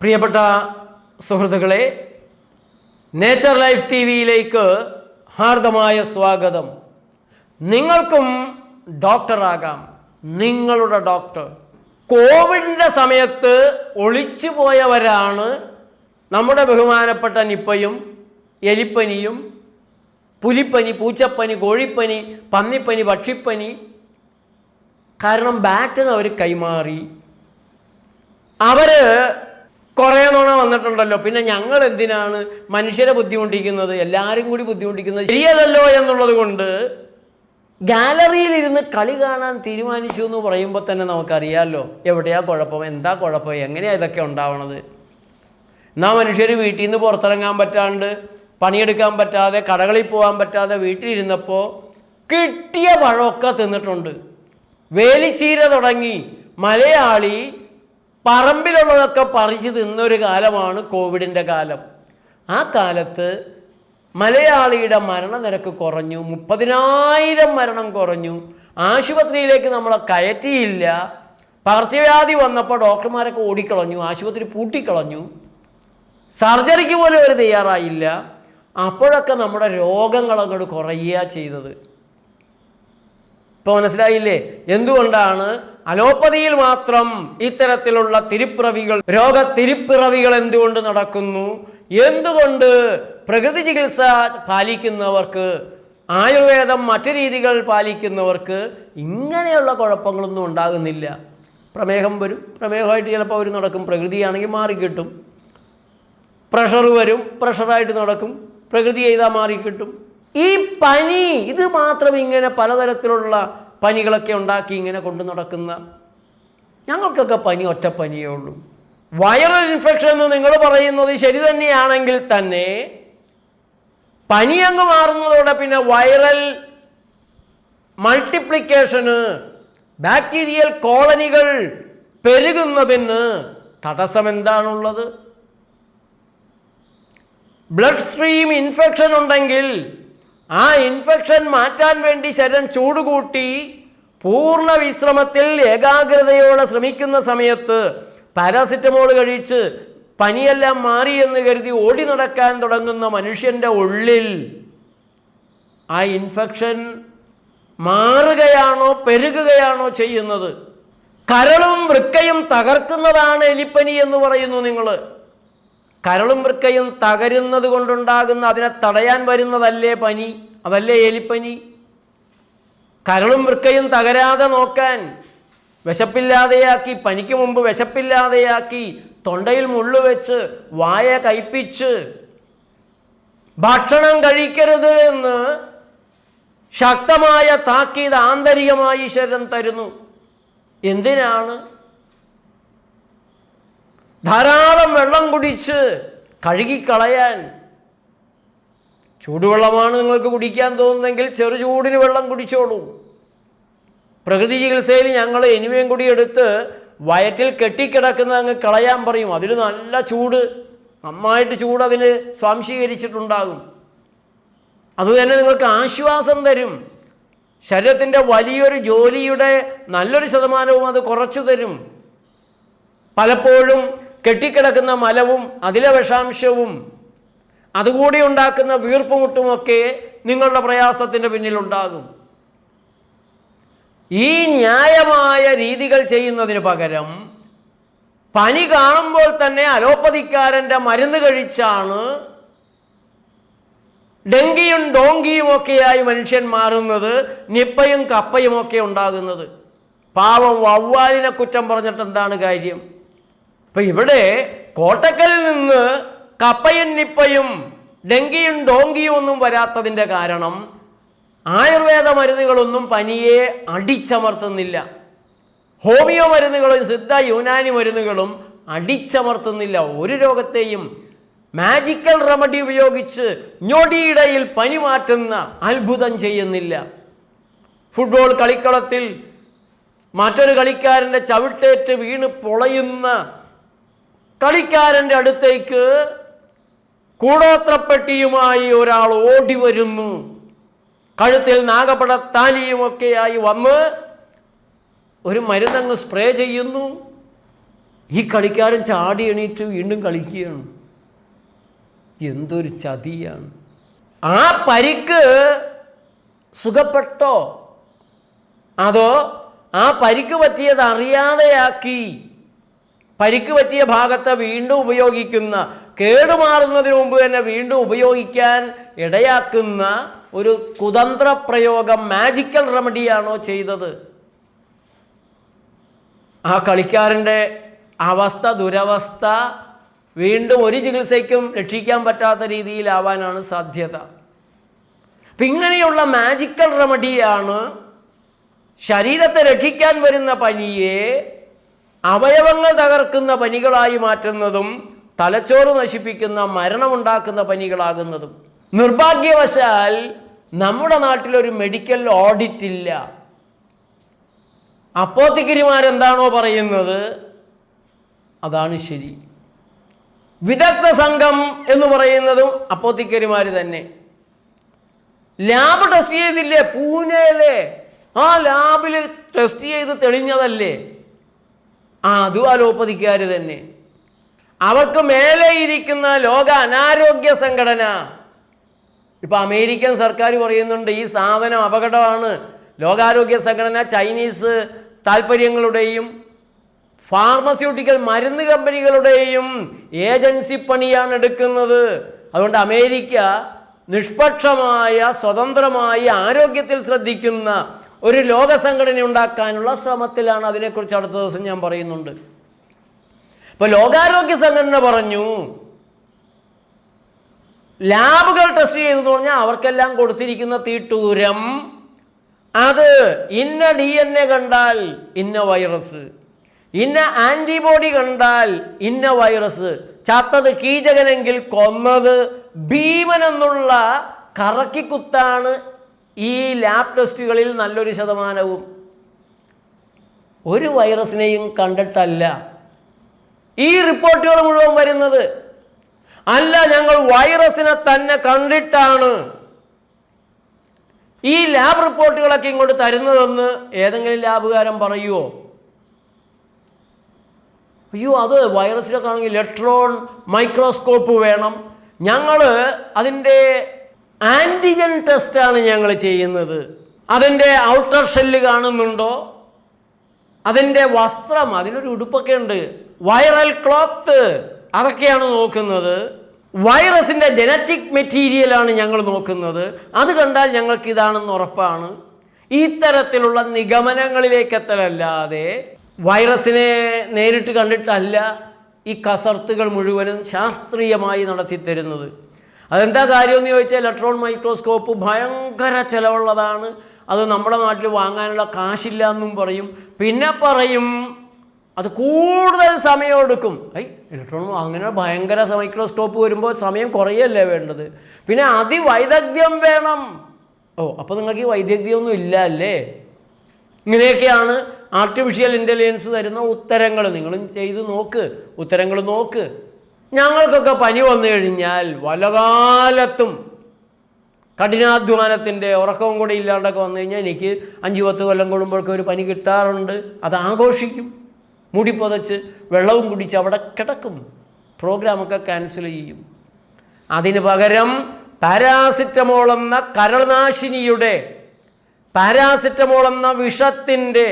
പ്രിയപ്പെട്ട സുഹൃത്തുക്കളെ nature life T വിയിലേക്ക് ഹാർദമായ സ്വാഗതം. നിങ്ങൾക്കും ഡോക്ടറാകാം നിങ്ങളുടെ ഡോക്ടർ കോവിഡിന്റെ സമയത്ത് ഒളിച്ചു പോയവരാണ് നമ്മുടെ ബഹുമാനപ്പെട്ട നിപ്പയും എലിപ്പനിയും പുലിപ്പനി പൂച്ചപ്പനി കോഴിപ്പനി പന്നിപ്പനി പക്ഷിപ്പനി. കാരണം ബാറ്റിന് അവർ കൈമാറി. അവർ കുറേ നുണ വന്നിട്ടുണ്ടല്ലോ. പിന്നെ ഞങ്ങൾ എന്തിനാണ് മനുഷ്യരെ ബുദ്ധിമുട്ടിക്കുന്നത്? എല്ലാവരും കൂടി ബുദ്ധിമുട്ടിക്കുന്നത് ശരിയല്ലല്ലോ എന്നുള്ളത് കൊണ്ട് ഗാലറിയിലിരുന്ന് കളി കാണാൻ തീരുമാനിച്ചു എന്ന് പറയുമ്പോൾ തന്നെ നമുക്കറിയാമല്ലോ എവിടെയാ കുഴപ്പം? എന്താ കുഴപ്പം? എങ്ങനെയാണ് ഇതൊക്കെ ഉണ്ടാവണത്? എന്നാ മനുഷ്യർ വീട്ടിൽ നിന്ന് പുറത്തിറങ്ങാൻ പറ്റാണ്ട് പണിയെടുക്കാൻ പറ്റാതെ കടകളിൽ പോകാൻ പറ്റാതെ വീട്ടിലിരുന്നപ്പോൾ കിട്ടിയ പഴമൊക്കെ തിന്നിട്ടുണ്ട്. വേലിച്ചീര തുടങ്ങി മലയാളി പറമ്പിലുള്ളതൊക്കെ പറിച്ച് തിന്നൊരു കാലമാണ് കോവിഡിന്റെ കാലം. ആ കാലത്ത് മലയാളിയുടെ മരണനിരക്ക് കുറഞ്ഞു മുപ്പതിനായിരം മരണം കുറഞ്ഞു. ആശുപത്രിയിലേക്ക് നമ്മളെ കയറ്റിയില്ല. പകർച്ചവ്യാധി വന്നപ്പോൾ ഡോക്ടർമാരൊക്കെ ഓടിക്കളഞ്ഞു ആശുപത്രി പൂട്ടിക്കളഞ്ഞു. സർജറിക്ക് പോലും അവർ തയ്യാറായില്ല. അപ്പോഴൊക്കെ നമ്മുടെ രോഗങ്ങൾ അങ്ങോട്ട് കുറയുക ചെയ്തത്. ഇപ്പോൾ മനസ്സിലായില്ലേ? എന്തുകൊണ്ടാണ് അലോപ്പതിയിൽ മാത്രം ഇത്തരത്തിലുള്ള തിരുപ്പിറവികൾ രോഗ തിരുപ്പിറവികൾ എന്തുകൊണ്ട് നടക്കുന്നു? എന്തുകൊണ്ട് പ്രകൃതി ചികിത്സ പാലിക്കുന്നവർക്ക് ആയുർവേദം മറ്റു രീതികൾ പാലിക്കുന്നവർക്ക് ഇങ്ങനെയുള്ള കുഴപ്പങ്ങളൊന്നും ഉണ്ടാകുന്നില്ല? പ്രമേഹം വരും. പ്രമേഹമായിട്ട് ചിലപ്പോൾ അവർ നടക്കും. പ്രകൃതിയാണെങ്കിൽ മാറിക്കിട്ടും പ്രഷർ വരും. പ്രഷറായിട്ട് നടക്കും. പ്രകൃതി ചെയ്താൽ മാറിക്കിട്ടും ഈ പനി ഇത് മാത്രം ഇങ്ങനെ പലതരത്തിലുള്ള പനികളൊക്കെ ഉണ്ടാക്കി ഇങ്ങനെ കൊണ്ടു നടക്കുന്ന ഞങ്ങൾക്കൊക്കെ പനി ഒറ്റ പനിയേ ഉള്ളൂ. വൈറൽ ഇൻഫെക്ഷൻ എന്ന് നിങ്ങൾ പറയുന്നത് ശരി തന്നെയാണെങ്കിൽ തന്നെ പനി അങ്ങ് മാറുന്നതോടെ പിന്നെ വൈറൽ മൾട്ടിപ്ലിക്കേഷന് ബാക്ടീരിയൽ കോളനികൾ പെരുകുന്നതിന് തടസ്സം എന്താണുള്ളത് ബ്ലഡ് സ്ട്രീം ഇൻഫെക്ഷൻ ഉണ്ടെങ്കിൽ ആ ഇൻഫെക്ഷൻ മാറ്റാൻ വേണ്ടി ശരീരം ചൂടുകൂട്ടി പൂർണ വിശ്രമത്തിൽ ഏകാഗ്രതയോടെ ശ്രമിക്കുന്ന സമയത്ത് പാരാസിറ്റമോൾ കഴിച്ച് പനിയെല്ലാം മാറി എന്ന് കരുതി ഓടി നടക്കാൻ തുടങ്ങുന്ന മനുഷ്യന്റെ ഉള്ളിൽ ആ ഇൻഫെക്ഷൻ മാറുകയാണോ പെരുകുകയാണോ ചെയ്യുന്നത്? കരളും വൃക്കയും തകർക്കുന്നതാണ് എലിപ്പനി എന്ന് പറയുന്നു നിങ്ങൾ കരളും വൃക്കയും തകരുന്നത് കൊണ്ടുണ്ടാകുന്ന അതിനെ തടയാൻ വരുന്നതല്ലേ പനി? അതല്ലേ എലിപ്പനി? കരളും വൃക്കയും തകരാതെ നോക്കാൻ വിശപ്പില്ലാതെയാക്കി പനിക്ക് മുമ്പ് വിശപ്പില്ലാതെയാക്കി തൊണ്ടയിൽ മുള്ളു വെച്ച് വായ കയ്പിച്ച് ഭക്ഷണം കഴിക്കരുത് എന്ന് ശക്തമായ താക്കീത് ആന്തരികമായി ഈശ്വരൻ തരുന്നു. എന്തിനാണ്? ധാരാളം വെള്ളം കുടിച്ച് കഴുകിക്കളയാൻ ചൂടുവെള്ളമാണ് നിങ്ങൾക്ക് കുടിക്കാൻ തോന്നുന്നെങ്കിൽ ചെറു ചൂടിന് വെള്ളം കുടിച്ചോളൂ. പ്രകൃതി ചികിത്സയിൽ ഞങ്ങൾ എനിമയും കൂടി എടുത്ത് വയറ്റിൽ കെട്ടിക്കിടക്കുന്ന അങ്ങ് കളയാൻ പറയും. അതിൽ നല്ല ചൂട് നന്നായിട്ട് ചൂട് അതിന് സ്വാംശീകരിച്ചിട്ടുണ്ടാകും. അതുതന്നെ നിങ്ങൾക്ക് ആശ്വാസം തരും. ശരീരത്തിന്റെ വലിയൊരു ജോലിയുടെ നല്ലൊരു ശതമാനവും അത് കുറച്ചു തരും. പലപ്പോഴും കെട്ടിക്കിടക്കുന്ന മലവും അതിലെ വിഷാംശവും അതുകൂടി ഉണ്ടാക്കുന്ന വീർപ്പുമുട്ടുമൊക്കെ നിങ്ങളുടെ പ്രയാസത്തിന്റെ പിന്നിലുണ്ടാകും ഈ ന്യായമായ രീതികൾ ചെയ്യുന്നതിന് പകരം പനി കാണുമ്പോൾ തന്നെ അലോപ്പതിക്കാരന്റെ മരുന്ന് കഴിച്ചാണ് ഡെങ്കിയും ഡോങ്കിയും ഒക്കെയായി മനുഷ്യൻ മാറുന്നത് നിപ്പയും കപ്പയും ഒക്കെ ഉണ്ടാകുന്നത്. പാവം വവ്വാലിനെ കുറ്റം പറഞ്ഞിട്ട് എന്താണ് കാര്യം? അപ്പം ഇവിടെ കോട്ടക്കലിൽ നിന്ന് കപ്പയും നിപ്പയും ഡെങ്കിയും ഡോങ്കിയും ഒന്നും വരാത്തതിന്റെ കാരണം ആയുർവേദ മരുന്നുകളൊന്നും പനിയെ അടിച്ചമർത്തുന്നില്ല. ഹോമിയോ മരുന്നുകളും സിദ്ധ യുനാനി മരുന്നുകളും അടിച്ചമർത്തുന്നില്ല. ഒരു രോഗത്തെയും മാജിക്കൽ റെമഡി ഉപയോഗിച്ച് ഞൊടിയിടയിൽ പനി മാറ്റുന്ന അത്ഭുതം ചെയ്യുന്നില്ല. ഫുട്ബോൾ കളിക്കളത്തിൽ മറ്റൊരു കളിക്കാരന്റെ ചവിട്ടേറ്റ് വീണ് പൊളയുന്ന കളിക്കാരന്റെ അടുത്തേക്ക് കൂടോത്രപ്പെട്ടിയുമായി ഒരാൾ ഓടി വരുന്നു. കഴുത്തിൽ നാഗപടത്താലിയുമൊക്കെയായി വന്ന് ഒരു മരുന്നങ്ങ് സ്പ്രേ ചെയ്യുന്നു. ഈ കളിക്കാരൻ ചാടി എണീറ്റ് വീണ്ടും കളിക്കുകയാണ്. എന്തൊരു ചതിയാണ്. ആ പരിക്ക് സുഖപ്പെട്ടോ? അതോ ആ പരിക്ക് പറ്റിയത് അറിയാതെയാക്കി? പരിക്ക് പറ്റിയ ഭാഗത്തെ വീണ്ടും ഉപയോഗിക്കുന്ന കേടുമാറുന്നതിന് മുമ്പ് തന്നെ വീണ്ടും ഉപയോഗിക്കാൻ ഇടയാക്കുന്ന ഒരു കുതന്ത്ര പ്രയോഗം മാജിക്കൽ റെമഡിയാണോ ചെയ്തത്? ആ കളിക്കാരന്റെ അവസ്ഥ ദുരവസ്ഥ വീണ്ടും ഒരു ചികിത്സയ്ക്കും രക്ഷിക്കാൻ പറ്റാത്ത രീതിയിലാവാനാണ് സാധ്യത. അപ്പം ഇങ്ങനെയുള്ള മാജിക്കൽ റെമഡിയാണ് ശരീരത്തെ രക്ഷിക്കാൻ വരുന്ന പനിയെ അവയവങ്ങൾ തകർക്കുന്ന പനികളായി മാറ്റുന്നതും തലച്ചോറ് നശിപ്പിക്കുന്ന മരണമുണ്ടാക്കുന്ന പനികളാകുന്നതും. നിർഭാഗ്യവശാൽ നമ്മുടെ നാട്ടിലൊരു മെഡിക്കൽ ഓഡിറ്റ് ഇല്ല. അപ്പോത്തിക്കിരിമാരെന്താണോ പറയുന്നത്? അതാണ് ശരി. വിദഗ്ധ സംഘം എന്ന് പറയുന്നതും അപ്പോത്തിക്കരിമാർ തന്നെ. ലാബ് ടെസ്റ്റ് ചെയ്തില്ലേ? പൂനെയിലെ. ആ ലാബിൽ ടെസ്റ്റ് ചെയ്ത് തെളിഞ്ഞതല്ലേ? ആ അതും അലോപ്പതിക്കാർ തന്നെ. അവർക്ക് മേലെ ഇരിക്കുന്ന ലോക അനാരോഗ്യ സംഘടന. ഇപ്പോൾ അമേരിക്കൻ സർക്കാർ പറയുന്നുണ്ട് ഈ സാധനം അപകടമാണ്. ലോകാരോഗ്യ സംഘടന ചൈനീസ് താല്പര്യങ്ങളുടെയും ഫാർമസ്യൂട്ടിക്കൽ മരുന്ന് കമ്പനികളുടെയും ഏജൻസി പണിയാണ് എടുക്കുന്നത്. അതുകൊണ്ട് അമേരിക്ക നിഷ്പക്ഷമായ സ്വതന്ത്രമായ ആരോഗ്യത്തിൽ ശ്രദ്ധിക്കുന്ന ഒരു ലോക സംഘടന ഉണ്ടാക്കാനുള്ള ശ്രമത്തിലാണ് അതിനെക്കുറിച്ച് അടുത്ത ദിവസം ഞാൻ പറയുന്നുണ്ട്. ഇപ്പൊ ലോകാരോഗ്യ സംഘടന പറഞ്ഞു ലാബുകൾ ടെസ്റ്റ് ചെയ്തെന്ന് പറഞ്ഞാൽ അവർക്കെല്ലാം കൊടുത്തിരിക്കുന്ന തീട്ടൂരം. അത് ഇന്ന ഡി എൻ എ കണ്ടാൽ ഇന്ന വൈറസ് ഇന്ന ആന്റിബോഡി കണ്ടാൽ ഇന്ന വൈറസ് ചത്തത് കീചകനെങ്കിൽ കൊന്നത് ഭീമൻ എന്നുള്ള കറക്കിക്കുത്താണ് ഈ ലാബ് ടെസ്റ്റുകളിൽ നല്ലൊരു ശതമാനവും. ഒരു വൈറസിനെയും കണ്ടിട്ടല്ല. ഈ റിപ്പോർട്ടുകൾ മുഴുവൻ വരുന്നത് അല്ല ഞങ്ങൾ വൈറസിനെ തന്നെ കണ്ടിട്ടാണ്. ഈ ലാബ് റിപ്പോർട്ടുകളൊക്കെ ഇങ്ങോട്ട് തരുന്നതെന്ന് ഏതെങ്കിലും ലാബുകാരൻ പറയുമോ അയ്യോ അത് വൈറസിലൊക്കെ ആണെങ്കിൽ ഇലക്ട്രോൺ മൈക്രോസ്കോപ്പ് വേണം. ഞങ്ങൾ അതിന്റെ ആന്റിജൻ ടെസ്റ്റാണ് ഞങ്ങൾ ചെയ്യുന്നത്. അതിന്റെ ഔട്ടർ ഷെല്ല് കാണുന്നുണ്ടോ? അതിന്റെ വസ്ത്രം അതിനൊരു ഉടുപ്പൊക്കെ ഉണ്ട്. Viral cloth. അതൊക്കെയാണ് നോക്കുന്നത്. വൈറസിന്റെ ജനറ്റിക് മെറ്റീരിയലാണ് ഞങ്ങൾ നോക്കുന്നത്. അത് കണ്ടാൽ ഞങ്ങൾക്ക് ഇതാണെന്ന് ഉറപ്പാണ്. ഇത്തരത്തിലുള്ള നിഗമനങ്ങളിലേക്ക് എത്തലല്ലാതെ വൈറസിനെ നേരിട്ട് കണ്ടിട്ടല്ല ഈ കസർത്തുകൾ മുഴുവനും ശാസ്ത്രീയമായി നടത്തിത്തരുന്നത്. അതെന്താ കാര്യമെന്ന് ചോദിച്ചാൽ ഇലക്ട്രോൺ മൈക്രോസ്കോപ്പ് ഭയങ്കര ചിലവുള്ളതാണ്. അത് നമ്മുടെ നാട്ടിൽ വാങ്ങാനുള്ള കാശില്ല എന്നും പറയും. പിന്നെ പറയും അത് കൂടുതൽ സമയം എടുക്കും ഐ ഇലക്ട്രോൺ അങ്ങനെ ഭയങ്കര മൈക്രോസ്കോപ്പ് വരുമ്പോൾ സമയം കുറയല്ലേ വേണ്ടത്? പിന്നെ അതിവൈദഗ്ധ്യം വേണം. ഓ അപ്പോൾ നിങ്ങൾക്ക് ഈ വൈദഗ്ധ്യമൊന്നും ഇല്ല അല്ലേ ഇങ്ങനെയൊക്കെയാണ് ആർട്ടിഫിഷ്യൽ ഇന്റലിജൻസ് തരുന്ന ഉത്തരങ്ങൾ. നിങ്ങളും ചെയ്ത് നോക്ക് ഉത്തരങ്ങൾ നോക്ക്. ഞങ്ങൾക്കൊക്കെ പനി വന്നു കഴിഞ്ഞാൽ വലകാലത്തും കഠിനാധ്വാനത്തിന്റെ ഉറക്കവും കൂടി ഇല്ലാണ്ടൊക്കെ വന്നു കഴിഞ്ഞാൽ എനിക്ക് അഞ്ച് പത്ത് കൊല്ലം കൂടുമ്പോഴൊക്കെ ഒരു പനി കിട്ടാറുണ്ട്. അത് ആഘോഷിക്കും. മുടി പുതച്ച് വെള്ളവും കുടിച്ച് അവിടെ കിടക്കും. പ്രോഗ്രാമൊക്കെ ക്യാൻസൽ ചെയ്യും. അതിന് പകരം പാരാസിറ്റമോൾ എന്ന കരൾനാശിനിയുടെ പാരാസിറ്റമോൾ എന്ന വിഷത്തിന്റെ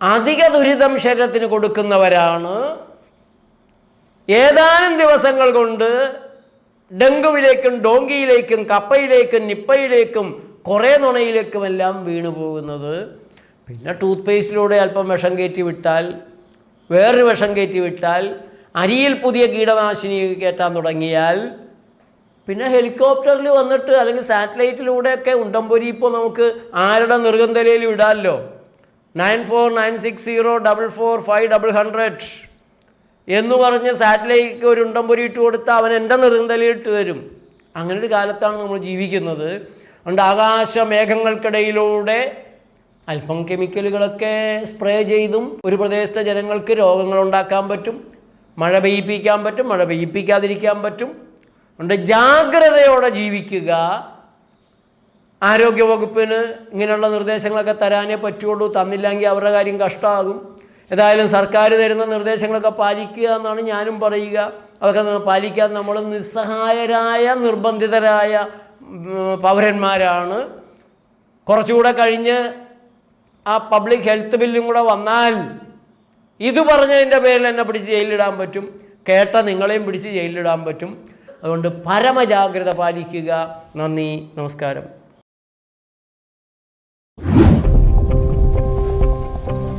അധിക ദുരിതം ശരീരത്തിന് കൊടുക്കുന്നവരാണ്. ഏതാനും ദിവസങ്ങൾ കൊണ്ട് ഡെങ്കുവിലേക്കും ഡോങ്കിയിലേക്കും കപ്പയിലേക്കും നിപ്പയിലേക്കും കുറേ നുണയിലേക്കുമെല്ലാം വീണു പോകുന്നത് പിന്നെ ടൂത്ത് പേസ്റ്റിലൂടെ അല്പം വിഷം കയറ്റി വിട്ടാൽ വേറൊരു വിഷം കയറ്റി വിട്ടാൽ അരിയിൽ പുതിയ കീടനാശിനി കയറ്റാൻ തുടങ്ങിയാൽ പിന്നെ ഹെലികോപ്റ്ററിൽ വന്നിട്ട് അല്ലെങ്കിൽ സാറ്റലൈറ്റിലൂടെയൊക്കെ ഉണ്ടംപൊരി ഇപ്പോൾ നമുക്ക് ആരുടെ നിർഗന്ധലയിൽ വിടാമല്ലോ nine four nine six zero double four five double hundred എന്ന് പറഞ്ഞ് സാറ്റലൈറ്റ് ഒരു ഉണ്ടംപൊരി ഇട്ട് കൊടുത്താൽ അവൻ എന്റെ നിർഗന്ധലയിൽ ഇട്ട് തരും. അങ്ങനെ ഒരു കാലത്താണ് നമ്മൾ ജീവിക്കുന്നത്. അതുകൊണ്ട് ആകാശ മേഘങ്ങൾക്കിടയിലൂടെ അല്പം കെമിക്കലുകളൊക്കെ സ്പ്രേ ചെയ്തും ഒരു പ്രദേശത്തെ ജനങ്ങൾക്ക് രോഗങ്ങൾ ഉണ്ടാക്കാൻ പറ്റും മഴ പെയ്യിപ്പിക്കാൻ പറ്റും മഴ പെയ്യിപ്പിക്കാതിരിക്കാൻ പറ്റും. അതുകൊണ്ട് ജാഗ്രതയോടെ ജീവിക്കുക. ആരോഗ്യവകുപ്പിന് ഇങ്ങനെയുള്ള നിർദ്ദേശങ്ങളൊക്കെ തരാനേ പറ്റുള്ളൂ തന്നില്ലെങ്കിൽ അവരുടെ കാര്യം കഷ്ടമാകും ഏതായാലും സർക്കാർ തരുന്ന നിർദ്ദേശങ്ങളൊക്കെ പാലിക്കുക എന്നാണ് ഞാനും പറയുക. അതൊക്കെ പാലിക്കാൻ നമ്മൾ നിസ്സഹായരായ നിർബന്ധിതരായ പൗരന്മാരാണ്. കുറച്ചുകൂടെ കഴിഞ്ഞ് ആ പബ്ലിക് ഹെൽത്ത് ബില്ലും കൂടെ വന്നാൽ ഇത് പറഞ്ഞതിന്റെ പേരിൽ എന്നെ പിടിച്ച് ജയിലിലിടാൻ പറ്റും. കേട്ട നിങ്ങളെയും പിടിച്ച് ജയിലിലിടാൻ പറ്റും. അതുകൊണ്ട് പരമജാഗ്രത പാലിക്കുക. നന്ദി. നമസ്കാരം.